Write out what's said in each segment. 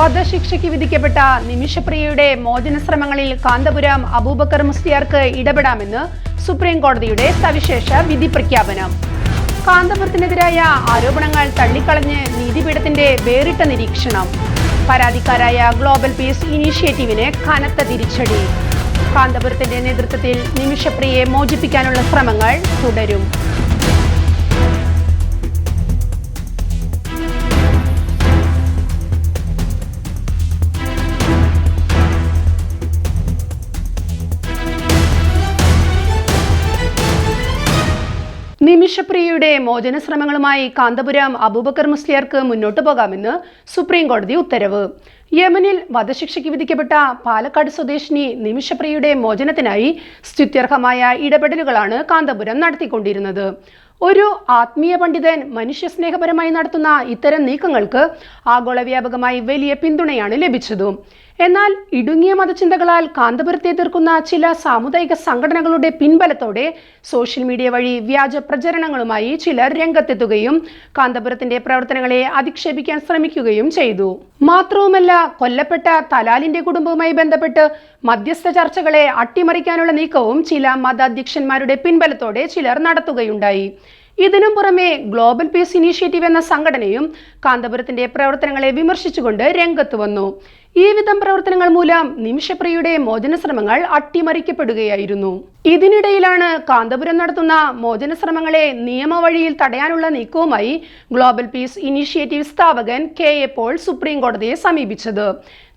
വധശിക്ഷയ്ക്ക് വിധിക്കപ്പെട്ട നിമിഷപ്രിയയുടെ മോചന ശ്രമങ്ങളിൽ കാന്തപുരം അബൂബക്കർ മുസ്ലിയാർക്ക് ഇടപെടാമെന്ന് സുപ്രീം കോടതിയുടെ സവിശേഷ വിധി പ്രഖ്യാപനം. കാന്തപുരത്തിനെതിരായ ആരോപണങ്ങൾ തള്ളിക്കളഞ്ഞ് നീതിപീഠത്തിന്റെ വേറിട്ട നിരീക്ഷണം. പരാതിക്കാരായ ഗ്ലോബൽ പീസ് ഇനീഷ്യേറ്റീവിന് കനത്ത തിരിച്ചടി. കാന്തപുരത്തിന്റെ നേതൃത്വത്തിൽ നിമിഷപ്രിയയെ മോചിപ്പിക്കാനുള്ള ശ്രമങ്ങൾ തുടരും. നിമിഷപ്രിയയുടെ മോചന ശ്രമങ്ങളുമായി കാന്തപുരം അബൂബക്കർ മുസ്ലിയാർക്ക് മുന്നോട്ടു പോകാമെന്ന് സുപ്രീം കോടതി ഉത്തരവ്. യമനിൽ വധശിക്ഷയ്ക്ക് വിധിക്കപ്പെട്ട പാലക്കാട് സ്വദേശിനി നിമിഷപ്രിയയുടെ മോചനത്തിനായി സ്തുത്യർഹമായ ഇടപെടലുകളാണ് കാന്തപുരം നടത്തിക്കൊണ്ടിരുന്നത്. ഒരു ആത്മീയ പണ്ഡിതൻ മനുഷ്യസ്നേഹപരമായി നടത്തുന്ന ഇത്തരം നീക്കങ്ങൾക്ക് ആഗോളവ്യാപകമായി വലിയ പിന്തുണയാണ് ലഭിച്ചത്. എന്നാൽ ഇടുങ്ങിയ മതചിന്തകളാൽ കാന്തപുരത്തെ എതിർക്കുന്ന ചില സാമുദായിക സംഘടനകളുടെ പിൻബലത്തോടെ സോഷ്യൽ മീഡിയ വഴി വ്യാജ പ്രചരണങ്ങളുമായി ചിലർ രംഗത്തെത്തുകയും കാന്തപുരത്തിന്റെ പ്രവർത്തനങ്ങളെ അധിക്ഷേപിക്കാൻ ശ്രമിക്കുകയും ചെയ്തു. മാത്രവുമല്ല കൊല്ലപ്പെട്ട തലാലിന്റെ കുടുംബവുമായി ബന്ധപ്പെട്ട് മധ്യസ്ഥ ചർച്ചകളെ അട്ടിമറിക്കാനുള്ള നീക്കവും ചില മതാധ്യക്ഷന്മാരുടെ പിൻബലത്തോടെ ചിലർ നടത്തുകയുണ്ടായി. ഇതിനും പുറമെ ഗ്ലോബൽ പീസ് ഇനീഷ്യേറ്റീവ് എന്ന സംഘടനയും കാന്തപുരത്തിന്റെ പ്രവർത്തനങ്ങളെ വിമർശിച്ചുകൊണ്ട് രംഗത്ത് വന്നു. ഈ വിധം പ്രവർത്തനങ്ങൾ മൂലം നിമിഷപ്രിയയുടെ മോചന ശ്രമങ്ങൾ അട്ടിമറിക്കപ്പെടുകയായിരുന്നു. ഇതിനിടയിലാണ് കാന്തപുരം നടത്തുന്ന മോചന ശ്രമങ്ങളെ നിയമവഴിയിൽ തടയാനുള്ള നീക്കവുമായി ഗ്ലോബൽ പീസ് ഇനീഷ്യേറ്റീവ് സ്ഥാപകൻ കെ എ പോൾ സുപ്രീം കോടതിയെ സമീപിച്ചത്.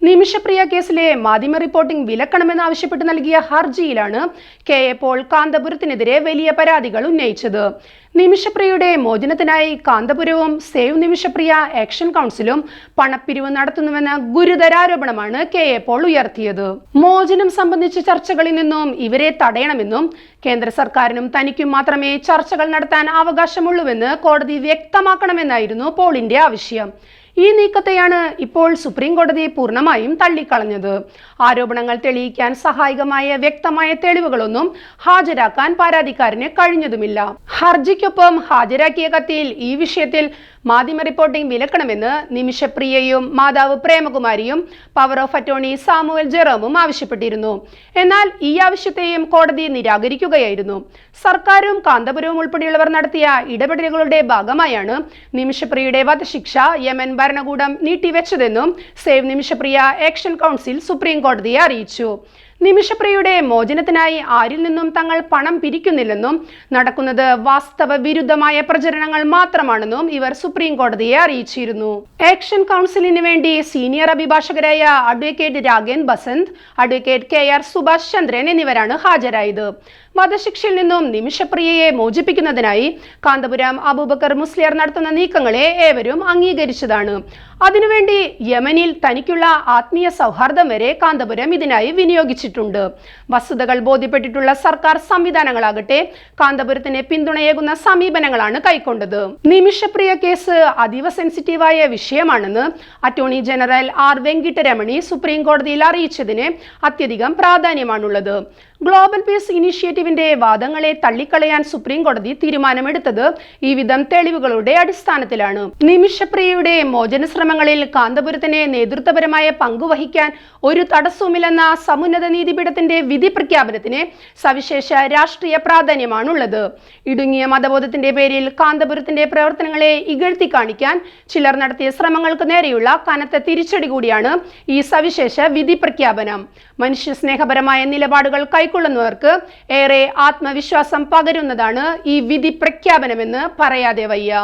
നിമിഷപ്രിയ കേസിലെ മാധ്യമ റിപ്പോർട്ടിംഗ് വിലക്കണമെന്നാവശ്യപ്പെട്ട് നൽകിയ ഹർജിയിലാണ് കെ എ പോൾ കാന്തപുരത്തിനെതിരെ വലിയ പരാതികൾ ഉന്നയിച്ചത്. നിമിഷപ്രിയയുടെ മോചനത്തിനായി കാന്തപുരവും സേവ് നിമിഷപ്രിയ ആക്ഷൻ കൗൺസിലും പണപ്പിരിവ് നടത്തുന്നുവെന്ന ഗുരുതരാരോപണമാണ് കെ എ പോൾ ഉയർത്തിയത്. മോചനം സംബന്ധിച്ച ചർച്ചകളിൽ നിന്നും ഇവരെ തടയണമെന്നും കേന്ദ്ര സർക്കാരിനും തനിക്കും മാത്രമേ ചർച്ചകൾ നടത്താൻ അവകാശമുള്ളൂവെന്ന് കോടതി വ്യക്തമാക്കണമെന്നായിരുന്നു പോളിന്റെ ആവശ്യം. ഈ നീക്കത്തെയാണ് ഇപ്പോൾ സുപ്രീം കോടതി പൂർണമായും തള്ളിക്കളഞ്ഞത്. ആരോപണങ്ങൾ തെളിയിക്കാൻ സഹായകമായ വ്യക്തമായ തെളിവുകളൊന്നും ഹാജരാക്കാൻ പരാതിക്കാരന് കഴിഞ്ഞതുമില്ല. ഹർജിക്കൊപ്പം ഹാജരാക്കിയ കത്തിയിൽ ഈ വിഷയത്തിൽ മാധ്യമ റിപ്പോർട്ടിംഗ് വിലക്കണമെന്ന് നിമിഷപ്രിയയും മാതാവ് പ്രേമകുമാരിയും പവർ ഓഫ് അറ്റോർണി സാമുവൽ ജെറോമും ആവശ്യപ്പെട്ടിരുന്നു. എന്നാൽ ഈ ആവശ്യത്തെയും കോടതി നിരാകരിക്കുകയായിരുന്നു. സർക്കാരും കാന്തപുരവും ഉൾപ്പെടെയുള്ളവർ നടത്തിയ ഇടപെടലുകളുടെ ഭാഗമായാണ് നിമിഷപ്രിയയുടെ വധശിക്ഷ യമൻ ഭരണകൂടം നീട്ടിവെച്ചതെന്നും save Nimishapriya action council supreme കോടതിയെ അറിയിച്ചു. നിമിഷപ്രിയയുടെ മോചനത്തിനായി ആരിൽ നിന്നും തങ്ങൾ പണം പിരിക്കുന്നില്ലെന്നും നടക്കുന്നത് വാസ്തവ വിരുദ്ധമായ പ്രചരണങ്ങൾ മാത്രമാണെന്നും ഇവർ സുപ്രീം കോടതിയെ അറിയിച്ചിരുന്നു. ആക്ഷൻ കൗൺസിലിന് വേണ്ടി senior അഭിഭാഷകരായ advocate Ragenth Basant advocate K R Subhash Chandran എന്നിവരാണ് ഹാജരായത്. വധശിക്ഷയിൽ നിന്നും നിമിഷപ്രിയയെ മോചിപ്പിക്കുന്നതിനായി കാന്തപുരം അബൂബക്കർ മുസ്ലിയർ നടത്തുന്ന നീക്കങ്ങളെ ഏവരും അംഗീകരിച്ചതാണ്. അതിനുവേണ്ടി യമനിൽ തനിക്കുള്ള ആത്മീയ സൗഹാർദ്ദം വരെ കാന്തപുരം ഇതിനായി വിനിയോഗിച്ചിട്ടുണ്ട്. വസ്തുതകൾ ബോധ്യപ്പെട്ടിട്ടുള്ള സർക്കാർ സംവിധാനങ്ങളാകട്ടെ കാന്തപുരത്തിന് പിന്തുണയേകുന്ന സമീപനങ്ങളാണ് കൈക്കൊണ്ടത്. നിമിഷപ്രിയ കേസ് അതീവ സെൻസിറ്റീവായ വിഷയമാണെന്ന് attorney general R Venkataramani supreme കോടതിയിൽ അറിയിച്ചതിന് അത്യധികം പ്രാധാന്യമാണുള്ളത്. ഗ്ലോബൽ പീസ് ഇനീഷ്യേറ്റീവിന്റെ വാദങ്ങളെ തള്ളിക്കളയാൻ സുപ്രീം കോടതി തീരുമാനമെടുത്തത് ഈ വിധം തെളിവുകളുടെ അടിസ്ഥാനത്തിലാണ്. നിമിഷപ്രിയയുടെ മോചന ശ്രമങ്ങളിൽ കാന്തപുരത്തിന് നേതൃത്വപരമായ പങ്കുവഹിക്കാൻ ഒരു തടസ്സവുമില്ലെന്ന സമുന്നത നീതിപീഠത്തിന്റെ വിധി പ്രഖ്യാപനത്തിന് സവിശേഷ രാഷ്ട്രീയ പ്രാധാന്യമാണുള്ളത്. ഇടുങ്ങിയ മതബോധത്തിന്റെ പേരിൽ കാന്തപുരത്തിന്റെ പ്രവർത്തനങ്ങളെ ഇകഴ്ത്തി കാണിക്കാൻ ചിലർ നടത്തിയ ശ്രമങ്ങൾക്ക് നേരെയുള്ള കനത്ത തിരിച്ചടി കൂടിയാണ് ഈ സവിശേഷ വിധി പ്രഖ്യാപനം. മനുഷ്യ സ്നേഹപരമായ നിലപാടുകൾ കൈക്കൊള്ളുന്നവർക്ക് ഏറെ ആത്മവിശ്വാസം പകരുന്നതാണ് ഈ വിധി പ്രഖ്യാപനമെന്ന് പറയാതെ വയ്യ.